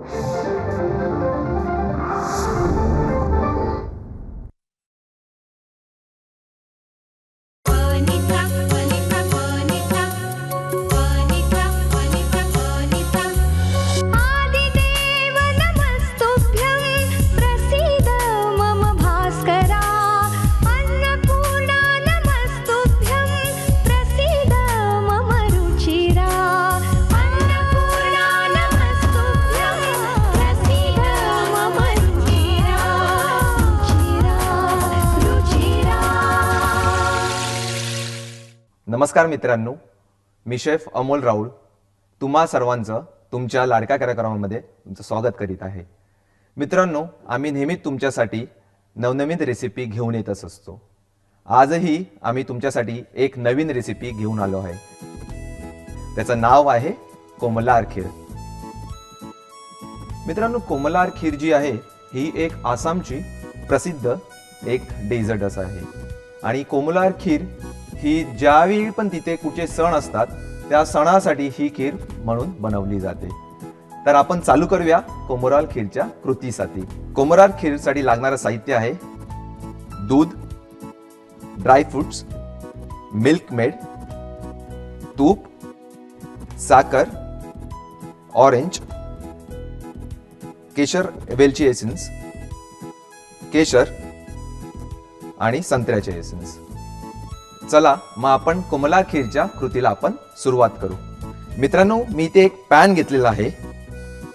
Thank you. नमस्कार मित्रांनो. मी chef Amol Raul तुम्हा सर्वांचं तुमच्या लाडक्या कार्यक्रमामध्ये तुमचं स्वागत करीत आहे. मित्रांनो आम्ही नेहमीच तुमच्यासाठी नवनवीन रेसिपी घेऊन येतच असतो. आजही आम्ही तुमच्यासाठी एक नवीन रेसिपी घेऊन आलो आहे. त्याचं नाव आहे कोमलार खीर. मित्रांनो कोमलार खीर जी आहे ही एक आसामची प्रसिद्ध एक डेझर्टच आहे. आणि कोमलार खीर ही ज्यावेळी पण तिथे कुठचे सण असतात त्या सणासाठी ही खीर म्हणून बनवली जाते. तर आपण चालू करूया कोमोराल खीरच्या कृतीसाठी. कोमोराल खीरसाठी लागणारं साहित्य आहे दूध ड्रायफ्रुट्स मिल्क मेड तूप साखर ऑरेंज केशर वेलची एसेन्स केशर आणि संत्र्याचे एसेन्स चला मग आपण कोमला खीरच्या कृतीला आपण सुरुवात करू. मित्रांनो मी इथे एक पॅन घेतलेला आहे.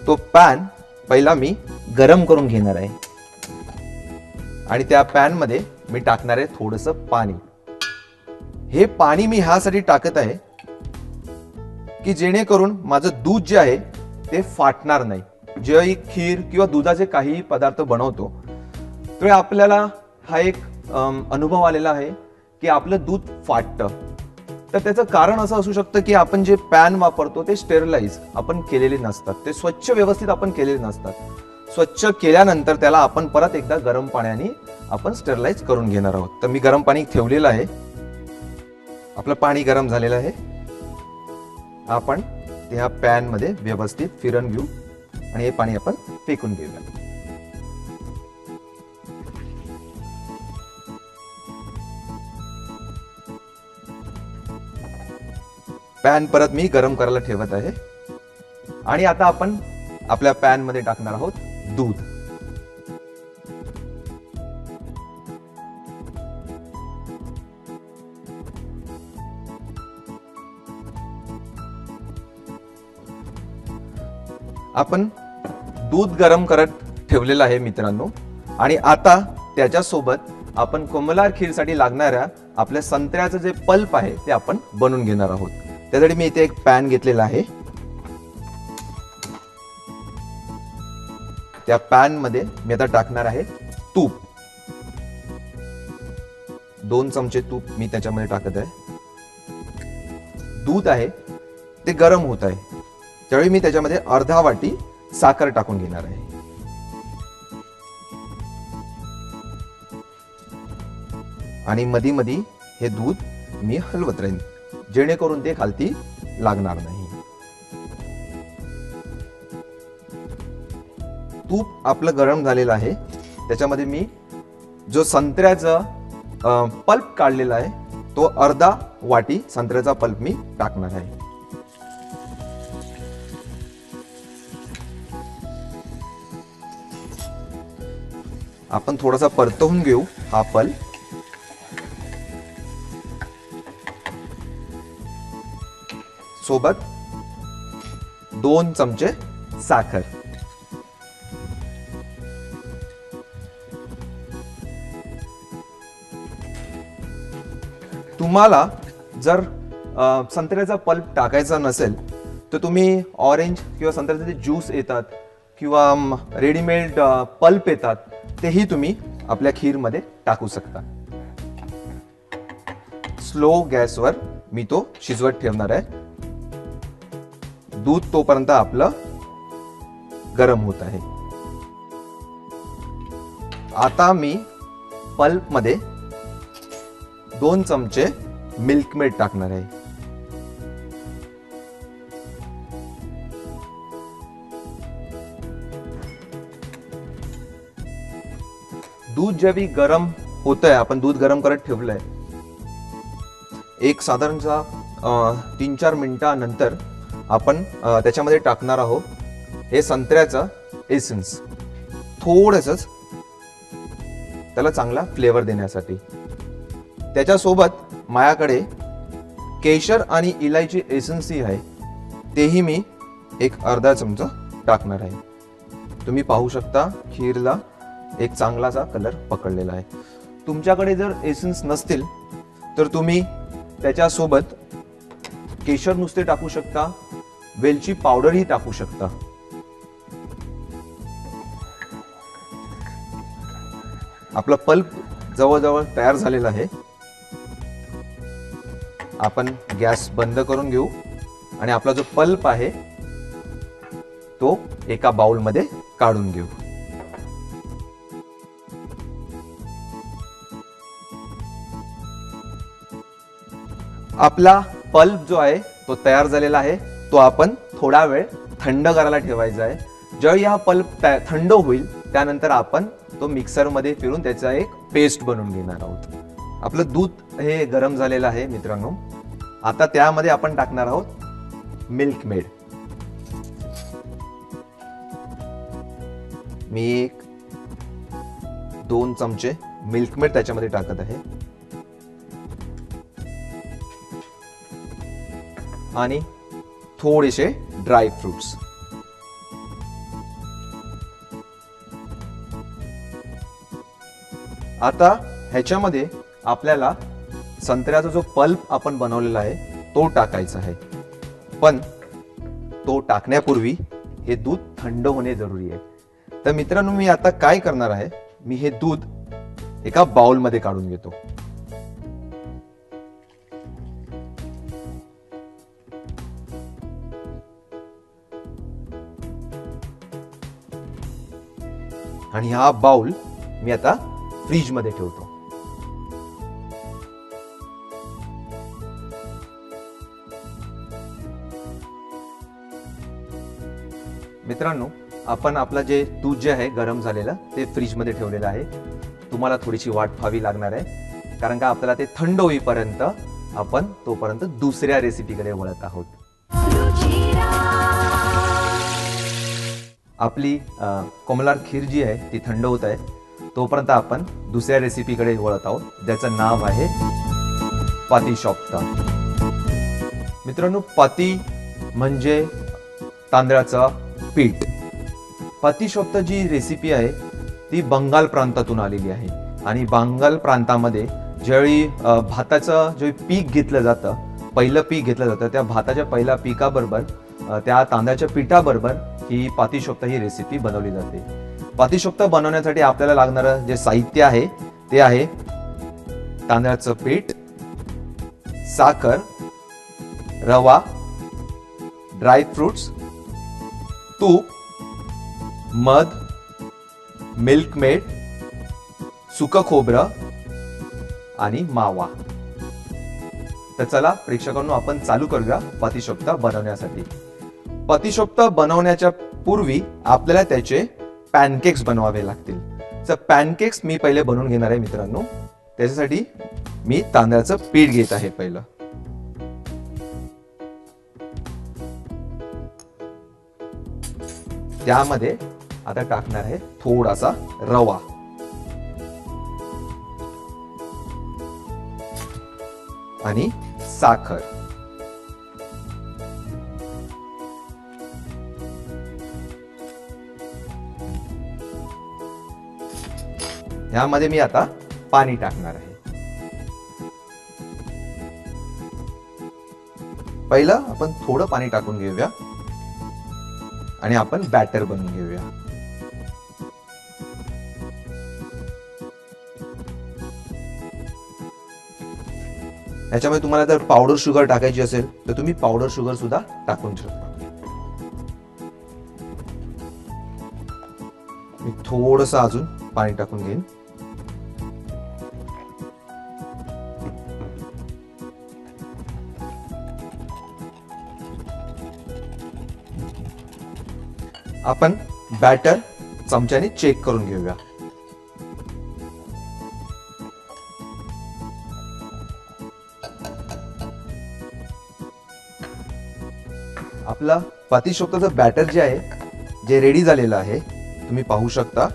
तो पॅन पहिला मी गरम करून घेणार आहे. आणि त्या पॅनमध्ये मी टाकणार आहे थोडस पाणी. हे पाणी मी ह्यासाठी टाकत आहे की जेणेकरून माझं दूध जे आहे ते फाटणार नाही. जेव्हा खीर किंवा दुधाचे काही पदार्थ बनवतो तर आपल्याला हा एक अनुभव आलेला आहे. की आपलं दूध फाटतं. तर त्याचं कारण असं असू शकतं की आपण जे पॅन वापरतो ते स्टेरलाइज आपण केलेले नसतात. ते स्वच्छ व्यवस्थित आपण केलेले नसतात. स्वच्छ केल्यानंतर त्याला आपण परत एकदा गरम पाण्याने आपण स्टेरलाइज करून घेणार आहोत. तर मी गरम पाणी ठेवलेलं आहे. आपलं पाणी गरम झालेलं आहे. आपण त्या ह्या व्यवस्थित फिरून घेऊ आणि हे पाणी आपण फेकून घेऊया पॅन परत मी गरम करायला ठेवत आहे. आणि आता आपण आपल्या पॅनमध्ये टाकणार आहोत दूध. आपण दूध गरम करत ठेवलेलं आहे मित्रांनो. आणि आता त्याच्यासोबत आपण कोमलार खीरसाठी लागणाऱ्या आपल्या संत्र्याचं जे पल्प आहे ते आपण बनवून घेणार आहोत. त्यासाठी मी इथे एक पॅन घेतलेला आहे. त्या पॅनमध्ये मी आता टाकणार आहे तूप. दोन चमचे तूप मी त्याच्यामध्ये टाकत आहे. दूध आहे ते गरम होत आहे. त्यावेळी मी त्याच्यामध्ये अर्धा वाटी साखर टाकून घेणार आहे. आणि मधी मधी हे दूध मी हलवत राहीन. जेणेकरून ते खालती लागणार नाही. तूप आपलं गरम झालेलं आहे. त्याच्यामध्ये मी जो संत्र्याचा पल्प काढलेला आहे तो अर्धा वाटी संत्र्याचा पल्प मी टाकणार आहे. आपण थोडासा परतवून घेऊ हा पल सोबत दोन चमचे साखर. तुम्हाला जर संत्र्याचा पल्प टाकायचा नसेल तर तुम्ही ऑरेंज किंवा संत्र्याचे जे ज्यूस येतात किंवा रेडीमेड पल्प येतात तेही तुम्ही आपल्या खीरमध्ये टाकू शकता. स्लो गॅसवर मी तो शिजवत ठेवणार आहे. दूध तोपर्यंत आपलं गरम होत आहे. आता मी पल्पमध्ये दोन चमचे मिल्क मेड टाकणार आहे. दूध जेवी गरम होत आहे आपण दूध गरम करत ठेवलंय एक साधारणतः तीन चार मिनिटानंतर आपण त्याच्यामध्ये टाकणार आहोत हे संत्र्याचं एसन्स थोडंसंच त्याला चांगला फ्लेवर देण्यासाठी. त्याच्यासोबत माझ्याकडे केशर आणि इलायची एसन्सही आहे. तेही मी एक अर्धा चमचा टाकणार आहे. तुम्ही पाहू शकता खीरला एक चांगलासा कलर पकडलेला आहे. तुमच्याकडे जर एसन्स नसतील तर तुम्ही त्याच्यासोबत केशर नुसते टाकू शकता वेलची पावडरही टाकू शकता. आपला पल्प जवळजवळ तयार झालेला आहे. आपण गॅस बंद करून घेऊ. आणि आपला जो पल्प आहे तो एका बाउलमध्ये काढून घेऊ. आपला पल्प जो आहे तो तयार झालेला आहे. तो आपण थोडा वेळ थंड करायला ठेवायचा आहे. ज्यावेळी हा पल्प थंड होईल त्यानंतर आपण तो मिक्सरमध्ये फिरून त्याचा एक पेस्ट बनवून घेणार आहोत. आपलं दूध हे गरम झालेलं आहे मित्रांनो. आता त्यामध्ये आपण टाकणार आहोत मिल्क मेड मी एक दोन चमचे मिल्क मेड त्याच्यामध्ये टाकत आहे. आणि थोडेसे ड्राय फ्रुट्स. आता ह्याच्यामध्ये आपल्याला संत्र्याचा जो पल्प आपण बनवलेला आहे तो टाकायचा आहे. पण तो टाकण्यापूर्वी हे दूध थंड होणे जरुरी आहे. तर मित्रांनो मी आता काय करणार आहे? मी हे दूध एका बाउलमध्ये काढून घेतो. आणि हा बाउल मी आता फ्रीजमध्ये ठेवतो. मित्रांनो आपण आपलं जे दूध जे आहे गरम झालेलं ते फ्रीजमध्ये ठेवलेलं आहे. तुम्हाला थोडीशी वाट व्हावी लागणार आहे. कारण का आपल्याला ते थंड होईपर्यंत आपण तोपर्यंत दुसऱ्या रेसिपीकडे वळत आहोत. आपली कोमलार कमलार खीर जी आहे ती थंड होत आहे. तोपर्यंत आपण दुसऱ्या रेसिपीकडे वळत आहोत ज्याचं नाव आहे पाती शॉपता मित्रांनो पाती म्हणजे तांदळाचं पीठ. पाती शॉपता जी रेसिपी आहे ती बंगाल प्रांतातून आलेली आहे. आणि बंगाल प्रांतामध्ये ज्यावेळी भाताचं जे पीक घेतलं जातं पहिलं पीक घेतलं जातं त्या भाताच्या पहिल्या पिकाबरोबर त्या तांदळाच्या पिठाबरोबर ही पातीशोक्ता ही रेसिपी बनवली जाते. पातीशोक्ता बनवण्यासाठी आपल्याला लागणारं जे साहित्य आहे ते आहे तांदळाचं पीठ साखर रवा ड्राय फ्रुट्स तूप मध मिल्क मेड सुकं खोबरं आणि मावा. तर चला प्रेक्षकांनो आपण चालू करूया पतिशोक्ता बनवण्यासाठी. पतिशोप्त बनवण्याच्या पूर्वी आपल्याला त्याचे पॅनकेक्स बनवावे लागतील. तर पॅनकेक्स मी पहिले बनवून घेणार आहे मित्रांनो. त्याच्यासाठी मी तांदळाचं पीठ घेत आहे पहिलं. त्यामध्ये आता टाकणार आहे थोडासा रवा. आणि साखर. ह्यामध्ये मी आता पाणी टाकणार आहे. पहिलं आपण थोडं पाणी टाकून घेऊया. आणि आपण बॅटर बनवून घेऊया. याच्यामध्ये तुम्हाला जर पावडर शुगर टाकायची असेल तर तुम्ही पावडर शुगर सुद्धा टाकून शकता. मी थोडस अजून पाणी टाकून घेईन. आपण बॅटर चमच्याने चेक करून घेऊया. आपला पातीशोक्ताचं बॅटर जे आहे जे रेडी झालेलं आहे तुम्ही पाहू शकता.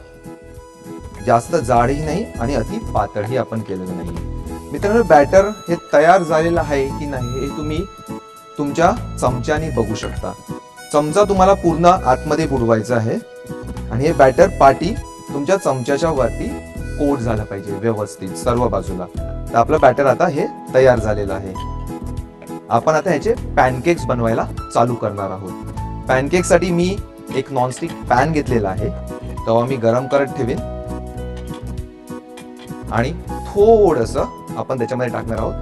जास्त जाडही नाही आणि अति पातळही आपण केलेलं नाही मित्रांनो बॅटर हे तयार झालेलं आहे की नाही हे तुम्ही तुमच्या चमच्याने बघू शकता. चमचा तुम्हाला पूर्ण आतमध्ये बुडवायचा आहे. आणि हे बॅटर पाटी तुमच्या चमच्याच्या वरती कोट झालं पाहिजे व्यवस्थित सर्व बाजूला. तर आपलं बॅटर आता हे तयार झालेलं आहे. आपण आता ह्याचे पॅनकेक्स बनवायला चालू करणार आहोत. पॅनकेकसाठी मी एक नॉनस्टिक पॅन घेतलेला आहे. तेव्हा मी गरम करत ठेवेन. आणि थोडस आपण त्याच्यामध्ये टाकणार आहोत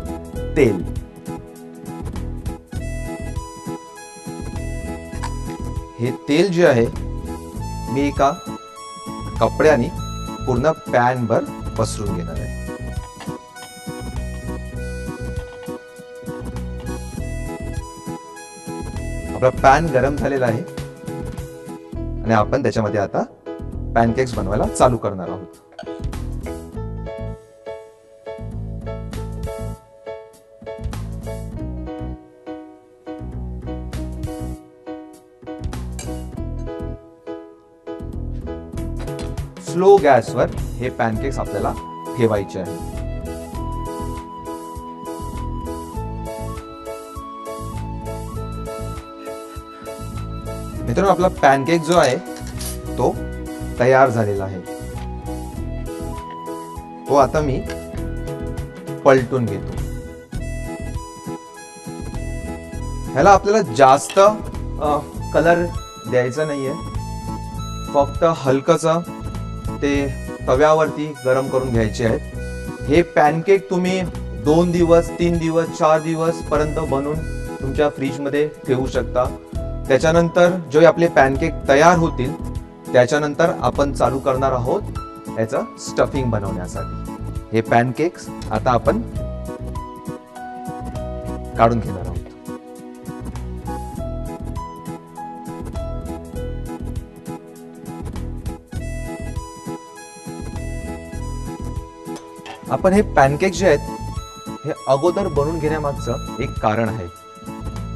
तेल. हे तेल जे आहे मी एका कपड्याने पूर्ण पॅन भर पसरून घेणार आहे. आपला पॅन गरम झालेला आहे. आणि आपण त्याच्यामध्ये आता पॅनकेक्स बनवायला चालू करणार आहोत. स्लो गॅसवर हे पॅनकेक्स आपल्याला ठेवायचे आहे मित्रांनो आपला पॅनकेक जो आहे तो तयार झालेला आहे. तो आता मी पलटून घेतो. ह्याला आपल्याला जास्त कलर द्यायचा नाहीये. फक्त हलकच ते तव्यावरती गरम करून घ्यायचे आहेत. हे पॅनकेक तुम्ही दोन दिवस तीन दिवस चार दिवस पर्यंत बनवून तुमच्या फ्रीजमध्ये ठेवू शकता. त्याच्यानंतर जे आपले पॅनकेक तयार होतील त्याच्यानंतर आपण चालू करणार आहोत याचं स्टफिंग बनवण्यासाठी. हे पॅनकेक्स आता आपण काढून घेणार आहोत. आपण हे पॅनकेक जे आहेत हे अगोदर बनवून घेण्यामागचं एक कारण आहे.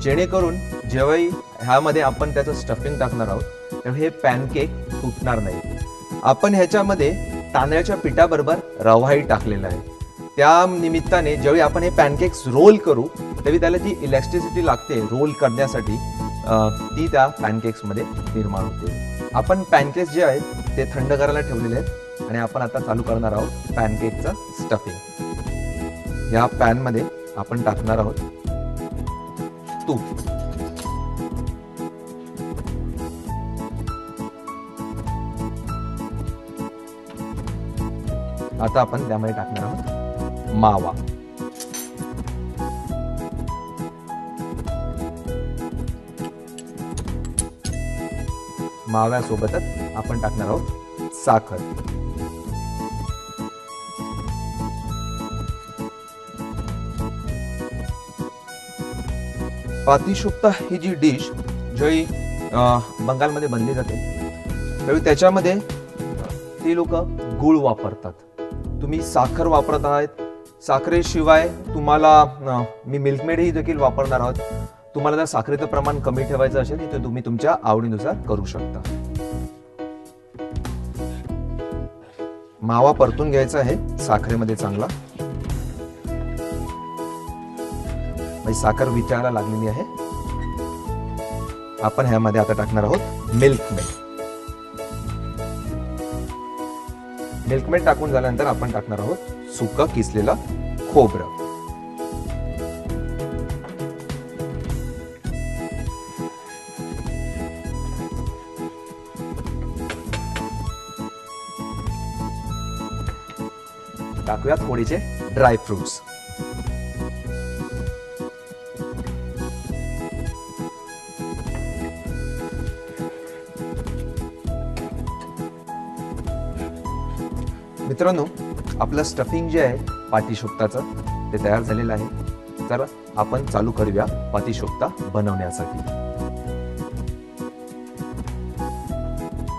जेणेकरून जेव्हाही ह्यामध्ये आपण त्याचं स्टफिंग टाकणार आहोत तेव्हा हे पॅनकेक तुटणार नाही. आपण ह्याच्यामध्ये तांदळाच्या पिठाबरोबर रवाही टाकलेला आहे. त्या निमित्ताने ज्यावेळी आपण हे पॅनकेक्स रोल करू तेव्हा त्याला जी इलेक्ट्रिसिटी लागते रोल करण्यासाठी ती त्या पॅनकेक्समध्ये निर्माण होते. आपण पॅनकेक्स जे आहेत ते थंड करायला ठेवलेले आहेत. आणि आपण आता चालू करणार आहोत पॅनकेकचं स्टफिंग या पॅनमध्ये आपण टाकणार आहोत तूप. आता आपण त्यामध्ये टाकणार आहोत मावा. माव्यासोबतच आपण टाकणार आहोत साखर. पातीशुक्ता ही जी डिश ज्यावेळी बंगालमध्ये बनली जाते त्यावेळी त्याच्यामध्ये ते लोक गुळ वापरतात. तुम्ही साखर वापरत आहात. साखरेशिवाय तुम्हाला मी मिल्कमेडही देखील वापरणार आहोत. तुम्हाला जर साखरेचं प्रमाण कमी ठेवायचं असेल तर तुम्ही तुमच्या आवडीनुसार करू शकता. मावा परतून घ्यायचा आहे साखरेमध्ये चांगला. ही साखर विचारायला लागलेली आहे. आपण ह्यामध्ये आता टाकणार आहोत मिल्क मेड मिल्क मेड टाकून झाल्यानंतर आपण टाकणार आहोत सुक किसलेलं खोबरं. टाकूया थोडेसे ड्राय मित्रांनो आपलं स्टफिंग जे आहे पातीशोक्ताचं ते तयार झालेलं आहे. तर आपण चालू करूया पातीशोक्ता बनवण्यासाठी.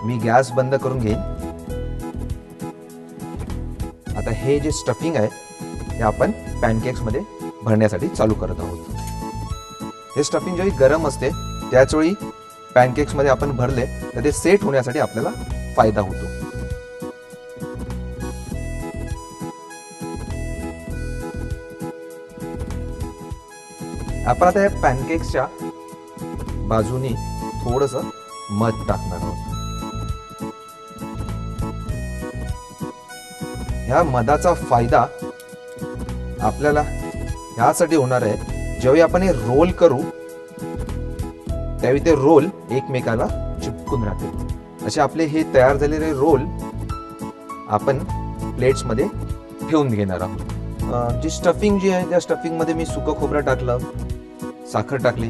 मी गॅस बंद करून घेईन. आता हे जे स्टफिंग आहे हे आपण पॅनकेक्समध्ये भरण्यासाठी चालू करत आहोत. हे स्टफिंग जेव्हा गरम असते त्याचवेळी पॅनकेक्समध्ये आपण भरले तर ते सेट होण्यासाठी आपल्याला फायदा होतो. आपण आता या पॅनकेक्सच्या बाजूने थोडस मध टाकणार आहोत. ह्या मधाचा फायदा आपल्याला ह्यासाठी होणार आहे ज्यावेळी आपण हे रोल करू त्यावेळी ते रोल एकमेकाला चिपकून राहतील. असे आपले हे तयार झालेले रोल आपण प्लेट्समध्ये ठेवून घेणार आहोत. जी स्टफिंग जी आहे त्या स्टफिंगमध्ये मी सुकं खोबरं टाकलं. साखर टाकली.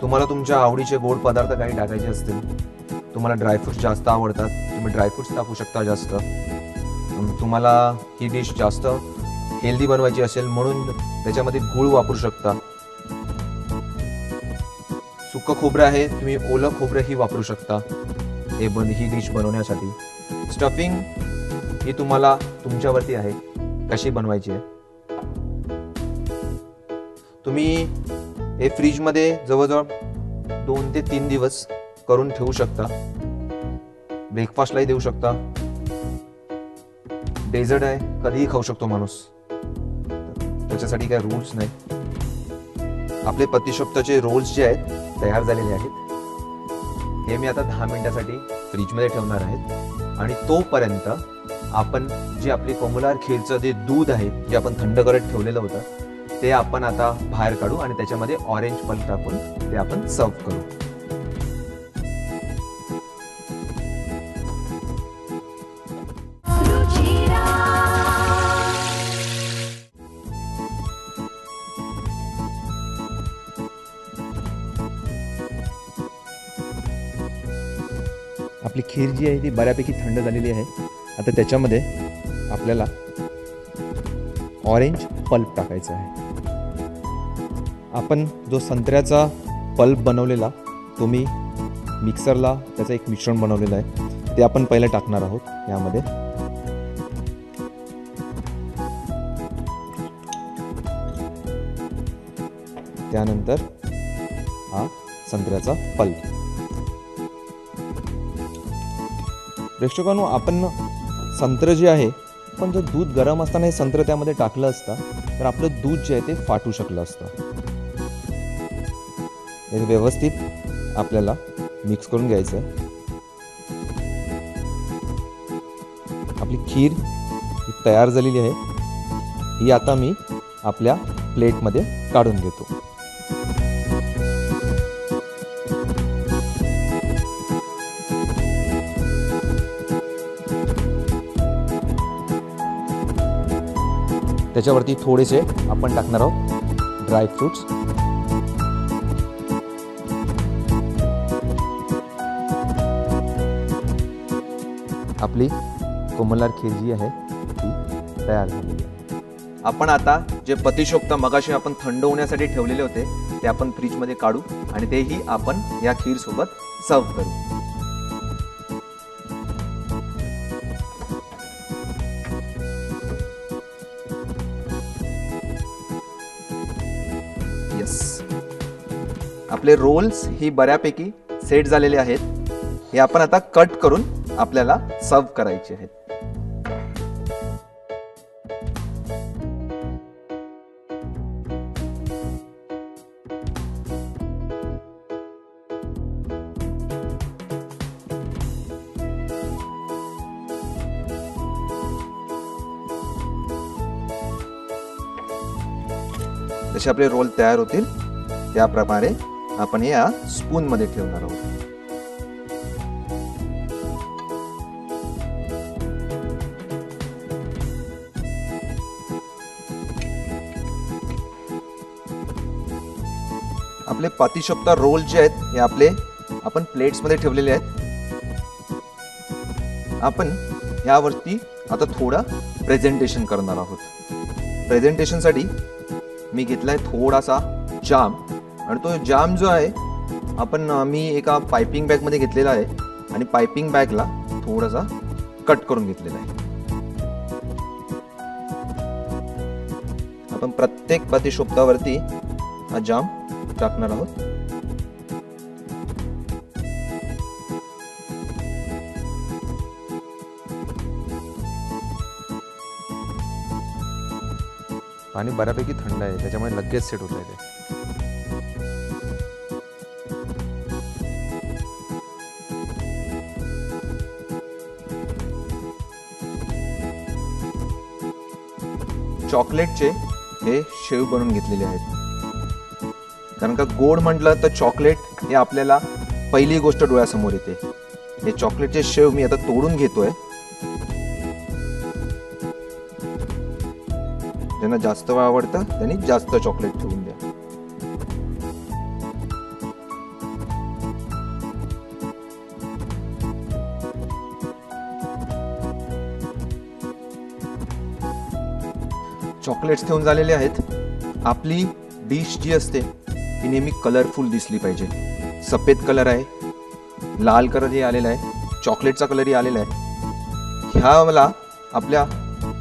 तुम्हाला तुमच्या आवडीचे गोड पदार्थ काही टाकायचे असतील. तुम्हाला ड्रायफ्रुट्स जास्त आवडतात. तुम्ही ड्रायफ्रुट्स टाकू शकता जास्त. तुम्हाला ही डिश जास्त हेल्दी बनवायची असेल म्हणून त्याच्यामध्ये गूळ वापरू शकता. सुकं खोबरं आहे तुम्ही ओलं खोबरंही वापरू शकता. हे बन ही डिश बनवण्यासाठी. स्टफिंग ही तुम्हाला तुमच्यावरती आहे. कशी बनवायची आहे? तुम्ही हे फ्रीजमध्ये जवळजवळ दोन ते तीन दिवस करून ठेवू शकता. ब्रेकफास्टलाही देऊ शकता. डेझर्ट आहे कधीही खाऊ शकतो माणूस. त्याच्यासाठी काही रूल्स नाही. आपले पतिशोक्ताचे रोल्स जे आहेत तयार झालेले आहेत. हे मी आता दहा मिनिटासाठी फ्रीजमध्ये ठेवणार आहेत आणि तोपर्यंत आपण जे आपली कोमलार खीरचं जे दूध आहे जे आपण थंड करत ठेवलेलं होतं ते आपण आता बाहेर काढू आणि त्याच्यामध्ये ऑरेंज पल्प टाकून ते आपण सर्व करू. आपली खीर जी आहे ती बऱ्यापैकी थंड झालेली आहे. आता त्याच्यामध्ये आपल्याला ऑरेंज पल्प टाकायचं आहे. आपण जो संत्र्याचा पल्प बनवलेला तो मी मिक्सरला त्याचं एक मिश्रण बनवलेलं आहे ते आपण पहिलं टाकणार आहोत यामध्ये. त्यानंतर हा संत्र्याचा पल्प. प्रेक्षकांनो आपण संत्र जे आहे पण जर दूध गरम असताना हे संत्र त्यामध्ये टाकलं असतं तर आपलं दूध जे आहे ते फाटू शकलं असतं. हे व्यवस्थित आपल्याला मिक्स करून घ्यायचं. आपली खीर ही तयार झालेली आहे. ही आता मी आपल्या प्लेटमध्ये काढून घेतो. त्याच्यावरती थोडेसे आपण टाकणार आहोत ड्रायफ्रुट्स आपली कोमलार खीर जी आहे ती तयार झालेली आहे आपण आता जे पतिशोक्ता मगाशी आपण थंड होण्यासाठी ठेवलेले होते ते आपण फ्रीजमध्ये काढू आणि तेही आपण या खीर सोबत सर्व करू. आपले रोल्स ही बऱ्यापैकी सेट झालेले आहेत. हे आपण आता कट करून आपल्याला सर्व करायचे आहेत. जसे आपले रोल तयार होतील त्याप्रमाणे आपण या स्पून मध्ये ठेवणार आहोत. आपले रोल जे आहेत हे आपले आपण प्लेट्समध्ये ठेवलेले आहेत. आपण यावरती आता थोडं प्रेझेंटेशन करणार आहोत. प्रेझेंटेशनसाठी मी घेतला आहे थोडासा जाम आणि तो जाम जो आहे आपण मी एका पायपिंग बॅगमध्ये घेतलेला आहे आणि पायपिंग बॅगला थोडासा कट करून घेतलेला आहे. आपण प्रत्येक प्रतिशोप्तावरती हा जाम टाकणार आहोत. पाणी बऱ्यापैकी थंड आहे त्याच्यामुळे लगेच सेट होत आहे ते. चॉकलेटचे हे शेव बनवून घेतलेले आहेत. कारण का गोड म्हटलं तर चॉकलेट हे आपल्याला पहिली गोष्ट डोळ्यासमोर येते. हे चॉकलेटचे शेव मी आता तोडून घेतोय. ज्यांना जास्त आवडतं त्यांनी जास्त चॉकलेट ठेवून द्या. चॉकलेट्स ठेवून झालेले आहेत. आपली डिश जी असते ती नेहमी कलरफुल दिसली पाहिजे. सफेद कलर आहे लाल कलरही आलेला आहे चॉकलेटचा कलरही आलेला आहे. ह्या मला आपल्या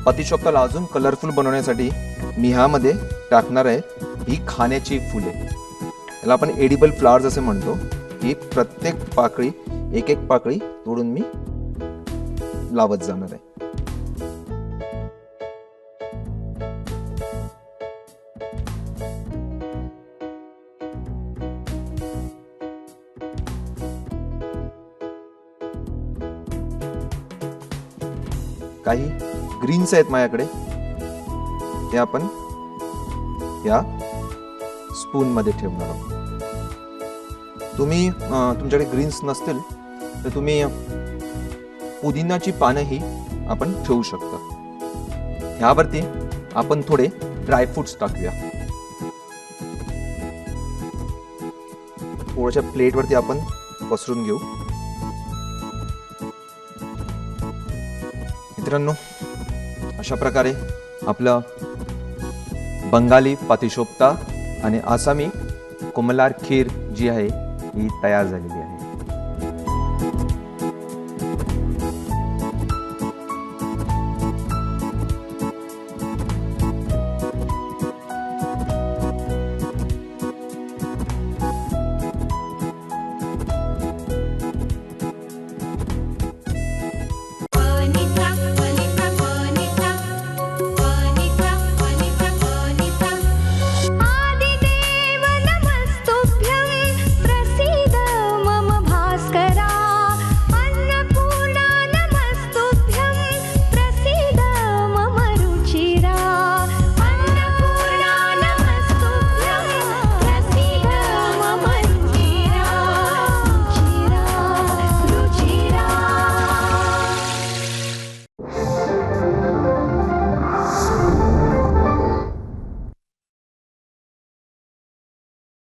पतिशोक्ताला अजून कलरफुल बनवण्यासाठी मी ह्यामध्ये टाकणार आहे ही खाण्याची फुले. त्याला आपण एडिबल फ्लावर्स असे म्हणतो. ही प्रत्येक पाकळी एक एक पाकळी तोडून मी लावत जाणार आहे. काही ग्रीन्स आहेत माझ्याकडे. ते आपण या स्पूनमध्ये ठेवणार आहोत. तुम्ही तुमच्याकडे ग्रीन्स नसतील तर तुम्ही पुदिनाची पानंही आपण ठेवू शकता. ह्यावरती आपण थोडे ड्रायफ्रुट्स टाकूया. थोड्याशा प्लेटवरती आपण पसरून घेऊ. मित्रांनो अशा प्रकारे आपलं बंगाली पातिशोक्ता आणि आसामी कोमलार खीर जी आहे ही तयार झालेली आहे.